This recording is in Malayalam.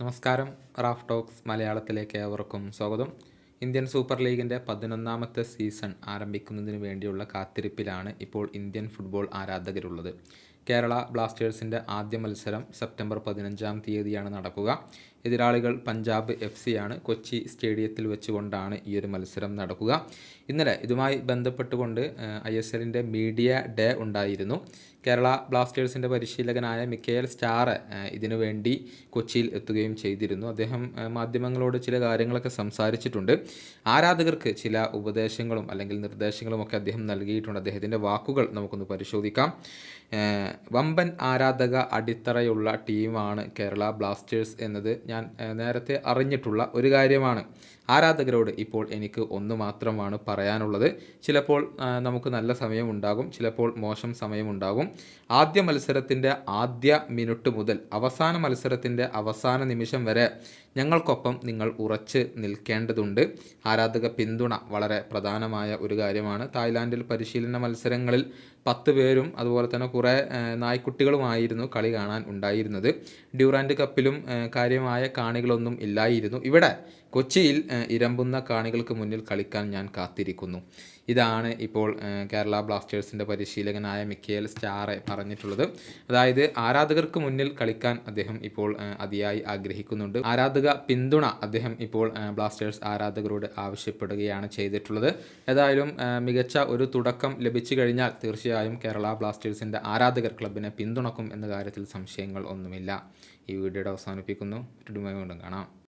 നമസ്കാരം. റാഫ് ടോക്സ് മലയാളത്തിലേക്ക് ഏവർക്കും സ്വാഗതം. ഇന്ത്യൻ സൂപ്പർ ലീഗിന്റെ പതിനൊന്നാമത്തെ സീസൺ ആരംഭിക്കുന്നതിന് വേണ്ടിയുള്ള കാത്തിരിപ്പിലാണ് ഇപ്പോൾ ഇന്ത്യൻ ഫുട്ബോൾ ആരാധകരുള്ളത്. കേരള ബ്ലാസ്റ്റേഴ്സിന്റെ ആദ്യ മത്സരം സെപ്റ്റംബർ പതിനഞ്ചാം തീയതിയാണ് നടക്കുക. എതിരാളികൾ പഞ്ചാബ് എഫ് സിയാണ് കൊച്ചി സ്റ്റേഡിയത്തിൽ വെച്ചുകൊണ്ടാണ് ഈ ഒരു മത്സരം നടക്കുക. ഇന്നലെ ഇതുമായി ബന്ധപ്പെട്ടുകൊണ്ട് ഐ എസ് എല്ലിന്റെ മീഡിയ ഡേ ഉണ്ടായിരുന്നു. കേരള ബ്ലാസ്റ്റേഴ്സിന്റെ പരിശീലകനായ മിക്കേൽ സ്റ്റാർ ഇതിനു വേണ്ടി കൊച്ചിയിൽ എത്തുകയും ചെയ്തിരുന്നു. അദ്ദേഹം മാധ്യമങ്ങളോട് ചില കാര്യങ്ങളൊക്കെ സംസാരിച്ചിട്ടുണ്ട്. ആരാധകർക്ക് ചില ഉപദേശങ്ങളും അല്ലെങ്കിൽ നിർദ്ദേശങ്ങളും ഒക്കെ അദ്ദേഹം നൽകിയിട്ടുണ്ട്. അദ്ദേഹത്തിന്റെ വാക്കുകൾ നമുക്കൊന്ന് പരിശോധിക്കാം. വമ്പൻ ആരാധക അടിത്തറയുള്ള ടീമാണ് കേരള ബ്ലാസ്റ്റേഴ്സ് എന്നത് ഞാൻ നേരത്തെ അറിഞ്ഞിട്ടുള്ള ഒരു കാര്യമാണ്. ആരാധകരോട് ഇപ്പോൾ എനിക്ക് ഒന്ന് മാത്രമാണ് പറയാനുള്ളത്. ചിലപ്പോൾ നമുക്ക് നല്ല സമയമുണ്ടാകും ചിലപ്പോൾ മോശം സമയമുണ്ടാകും ആദ്യ മത്സരത്തിന്റെ ആദ്യ മിനിറ്റ് മുതൽ അവസാന മത്സരത്തിന്റെ അവസാന നിമിഷം വരെ ഞങ്ങൾക്കൊപ്പം നിങ്ങൾ ഉറച്ച് നിൽക്കേണ്ടതുണ്ട്. ആരാധക പിന്തുണ വളരെ പ്രധാനമായ ഒരു കാര്യമാണ്. തായ്ലാൻഡിൽ പരിശീലന മത്സരങ്ങളിൽ പത്ത് പേരും അതുപോലെ തന്നെ കുറേ നായ്ക്കുട്ടികളുമായിരുന്നു കളി കാണാൻ ഉണ്ടായിരുന്നത്. ഡ്യൂറാൻഡ് കപ്പിലും കാര്യമായ കാണികളൊന്നും ഇല്ലായിരുന്നു. ഇവിടെ കൊച്ചിയിൽ ഇരമ്പുന്ന കാണികൾക്ക് മുന്നിൽ കളിക്കാൻ ഞാൻ കാത്തിരിക്കുന്നു. ഇതാണ് ഇപ്പോൾ കേരള ബ്ലാസ്റ്റേഴ്സിന്റെ പരിശീലകനായ മിക്കേൽ സ്റ്റാറെ പറഞ്ഞിട്ടുള്ളത്. അതായത് ആരാധകർക്ക് മുന്നിൽ കളിക്കാൻ അദ്ദേഹം ഇപ്പോൾ അതിയായി ആഗ്രഹിക്കുന്നുണ്ട്. ആരാധക പിന്തുണ അദ്ദേഹം ഇപ്പോൾ ബ്ലാസ്റ്റേഴ്സ് ആരാധകരോട് ആവശ്യപ്പെടുകയാണ് ചെയ്തിട്ടുള്ളത്. ഏതായാലും മികച്ച ഒരു തുടക്കം ലഭിച്ചു കഴിഞ്ഞാൽ തീർച്ചയായും കേരള ബ്ലാസ്റ്റേഴ്സിന്റെ ആരാധകർ ക്ലബിനെ പിന്തുണക്കും എന്ന കാര്യത്തിൽ സംശയങ്ങൾ ഒന്നുമില്ല. ഈ വീഡിയോയുടെ അവസാനിപ്പിക്കുന്നു. വീണ്ടും കാണാം.